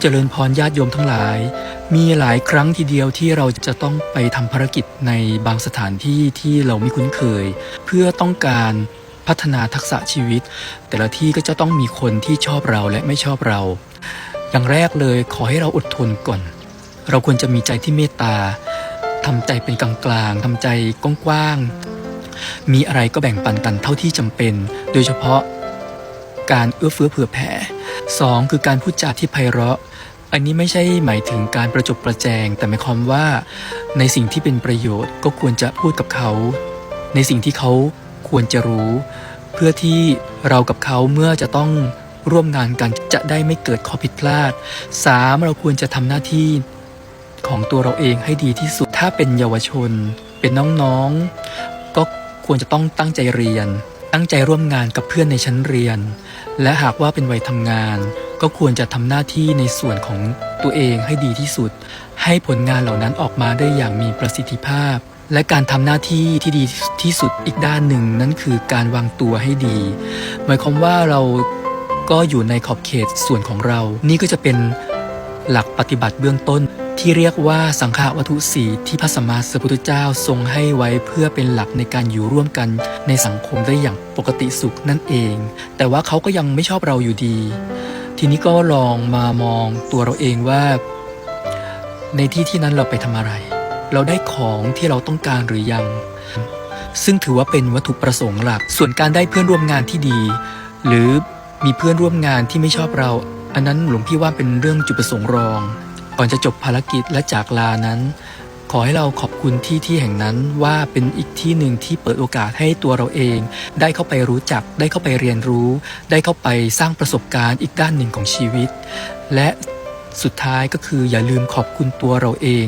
เจริญพรญาติโยมทั้งหลาย มีหลายครั้งทีเดียวที่เราจะต้องไปทำภารกิจในบางสถานที่ที่เราไม่คุ้นเคย เพื่อต้องการพัฒนาทักษะชีวิต แต่ละที่ก็จะต้องมีคนที่ชอบเราและไม่ชอบเรา อย่างแรกเลยขอให้เราอดทนก่อน เราควรจะมีใจที่เมตตาทำใจเป็นกลางๆทำใจกว้างๆมีอะไรก็แบ่งปันกันเท่าที่จำเป็น โดยเฉพาะ การเอื้อเฟื้อเผื่อแผ่สองคือการพูดจาที่ไพเราะ อันนี้ไม่ใช่หมายถึงการประจบประแจง แต่หมายความว่า ในสิ่งที่เป็นประโยชน์ก็ควรจะพูดกับเขา ในสิ่งที่เขาควรจะรู้ เพื่อที่เรากับเขาเมื่อจะต้องร่วมงานกันจะได้ไม่เกิดข้อผิดพลาด 3. เราควรจะทำหน้าที่ของตัวเราเองให้ดีที่สุด ถ้าเป็นเยาวชน เป็นน้องๆ ก็ควรจะต้องตั้งใจเรียน ตั้งใจร่วมงานกับเพื่อนในชั้นเรียน และหากว่าเป็นวัยทำงาน ก็ควรจะทำหน้าที่ในส่วนของตัวเองให้ดีที่สุด ให้ผลงานเหล่านั้นออกมาได้อย่างมีประสิทธิภาพ และการทำหน้าที่ที่ดีที่สุดอีกด้านหนึ่งนั่นคือการวางตัวให้ดี หมายความว่าเราก็อยู่ในขอบเขตส่วนของเรา นี่ก็จะเป็นหลักปฏิบัติเบื้องต้น ที่เรียกว่าสังฆวัตถุสีที่พระสัมมาสัมพุทธเจ้าทรงให้ไว้เพื่อเป็นหลักในการอยู่ร่วมกันในสังคมได้อย่างปกติสุขนั่นเอง แต่ว่าเขาก็ยังไม่ชอบเราอยู่ดี ทีนี้ก็ลองมามองตัวเราเองว่า ในที่ที่นั้นเราไปทำอะไร เราได้ของที่เราต้องการหรือยัง ซึ่งถือว่าเป็นวัตถุประสงค์หลัก ส่วนการได้เพื่อนร่วมงานที่ดี หรือมีเพื่อนร่วมงานที่ไม่ชอบเรา อันนั้นหลวงพี่ว่าเป็นเรื่องจุดประสงค์รอง ก่อนจะจบภารกิจและจากลานั้น ขอให้เราขอบคุณที่ที่แห่งนั้นว่าเป็นอีกที่หนึ่งที่เปิดโอกาสให้ตัวเราเอง ได้เข้าไปรู้จัก ได้เข้าไปเรียนรู้ ได้เข้าไปสร้างประสบการณ์อีกด้านหนึ่งของชีวิต และสุดท้ายก็คืออย่าลืมขอบคุณตัวเราเอง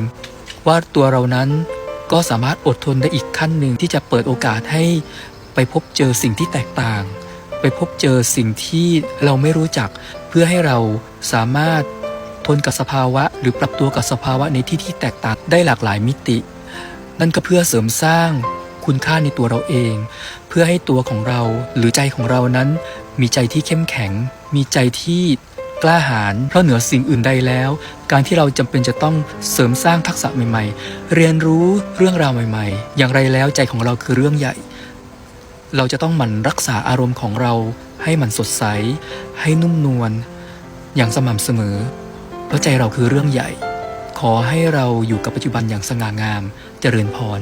ว่าตัวเรานั้นก็สามารถอดทนได้อีกขั้นหนึ่งที่จะเปิดโอกาสให้ไปพบเจอสิ่งที่แตกต่าง ไปพบเจอสิ่งที่เราไม่รู้จัก เพื่อให้เราสามารถ ทนกับสภาวะ หรือปรับตัวกับสภาวะในที่ที่แตกต่างได้หลากหลายมิติ นั่นก็เพื่อเสริมสร้างคุณค่าในตัวเราเอง เพื่อให้ตัวของเราหรือใจของเรานั้น มีใจที่เข้มแข็ง มีใจที่กล้าหาญเพราะเหนือสิ่งอื่นใดแล้ว การที่เราจำเป็นจะต้องเสริมสร้างทักษะใหม่ๆ เรียนรู้เรื่องราวใหม่ ๆ อย่างไรแล้วใจของเราคือเรื่องใหญ่ เราจะต้องหมั่นรักษาอารมณ์ของเรา ให้มันสดใส ให้นุ่มนวลอย่างสม่ำเสมอ เพราะใจเราคือเรื่องใหญ่ ขอให้เราอยู่กับปัจจุบันอย่างสง่างาม เจริญพร